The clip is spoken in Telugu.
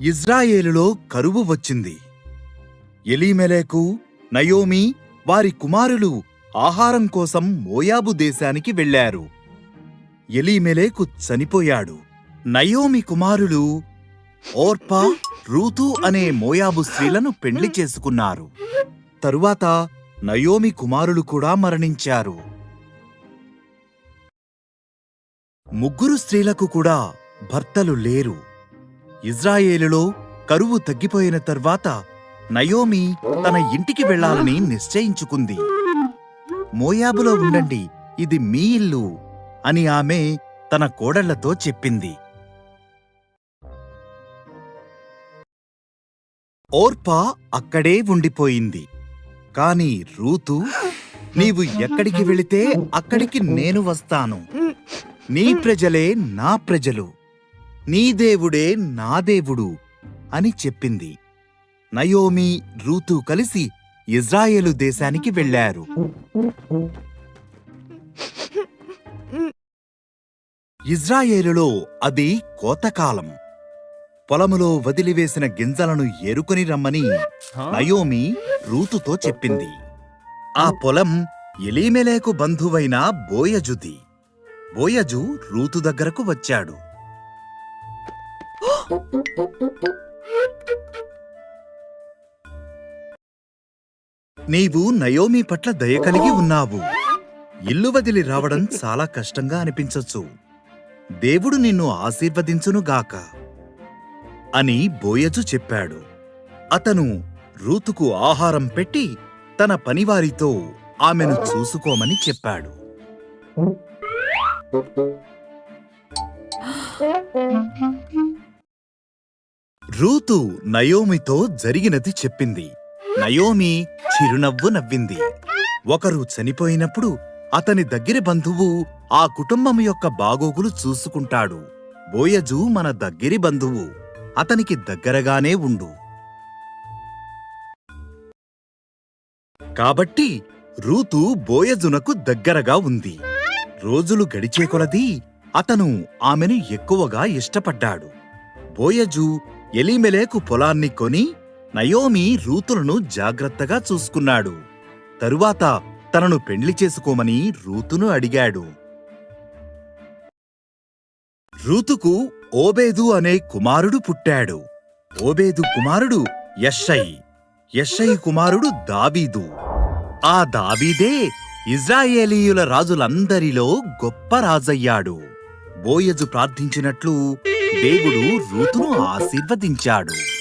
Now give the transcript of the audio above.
ఇజ్రాయేలులో కరువు వచ్చింది. ఎలీమెలేకు నయోమి వారి కుమారులు ఆహారం కోసం మోయాబు దేశానికి వెళ్ళారు ఎలీమెలేకు చనిపోయాడు. నయోమి కుమారులు ఓర్పా రూతు అనే మోయాబు స్త్రీలను పెండ్లి చేసుకున్నారు. తరువాత నయోమి కుమారులు కూడా మరణించారు. ముగ్గురు స్త్రీలకు కూడా భర్తలు లేరు. ఇజ్రాయేలులో కరువు తగ్గిపోయిన తర్వాత నయోమి తన ఇంటికి వెళ్ళాలని నిశ్చయించుకుంది. మోయాబులో ఉండండి ఇది మీ ఇల్లు అని ఆమె తన కోడళ్ళతో చెప్పింది. ఓర్పా అక్కడే ఉండిపోయింది. కాని రూతు నీవు ఎక్కడికి వెళితే అక్కడికి నేను వస్తాను. నీ ప్రజలే నా ప్రజలు. నీ దేవుడే నా దేవుడు అని చెప్పింది. నయోమి రూతు కలిసి ఇజ్రాయేలు దేశానికి వెళ్ళారు ఇజ్రాయేలులో అది కోతకాలం. పొలములో వదిలివేసిన గింజలను ఏరుకొని రమ్మని నయోమి రూతుతో చెప్పింది. ఆ పొలం ఎలీమెలేకు బంధువైన బోయజుది. బోయజు రూతు దగ్గరకు వచ్చాడు. నీవు నయోమి పట్ల దయ కలిగి ఉన్నావు. ఇల్లు వదిలి రావడం చాలా కష్టంగా అనిపించొచ్చు. దేవుడు నిన్ను ఆశీర్వదించునుగాక అని బోయజు చెప్పాడు. అతను రూతుకు ఆహారం పెట్టి తన పనివారితో ఆమెను చూసుకోమని చెప్పాడు. రూతు నయోమితో జరిగినది చెప్పింది. నయోమి చిరునవ్వు నవ్వింది. ఒకరు చనిపోయినప్పుడు అతని దగ్గరి బంధువు ఆ కుటుంబం యొక్క బాగోగులు చూసుకుంటాడు. బోయజు మన దగ్గరి బంధువు. అతనికి దగ్గరగానే ఉండు. కాబట్టి రూతు బోయజునకు దగ్గరగా ఉంది. రోజులు గడిచే కొలది అతను ఆమెను ఎక్కువగా ఇష్టపడ్డాడు. బోయజు ఎలీమెలేకు పొలాన్ని కొని నయోమి రూతులను జాగ్రత్తగా చూసుకున్నాడు. తరువాత తనను పెండ్లి చేసుకోమని రూతును అడిగాడు. రూతుకు ఓబేదు అనే కుమారుడు పుట్టాడు. ఓబేదు కుమారుడు యషై యషై కుమారుడు దాబీదు ఆ దాబీదే ఇజ్రాయేలీయుల రాజులందరిలో గొప్ప రాజయ్యాడు. బోయజు ప్రార్థించినట్లు దేవుడు రూతును ఆశీర్వదించాడు.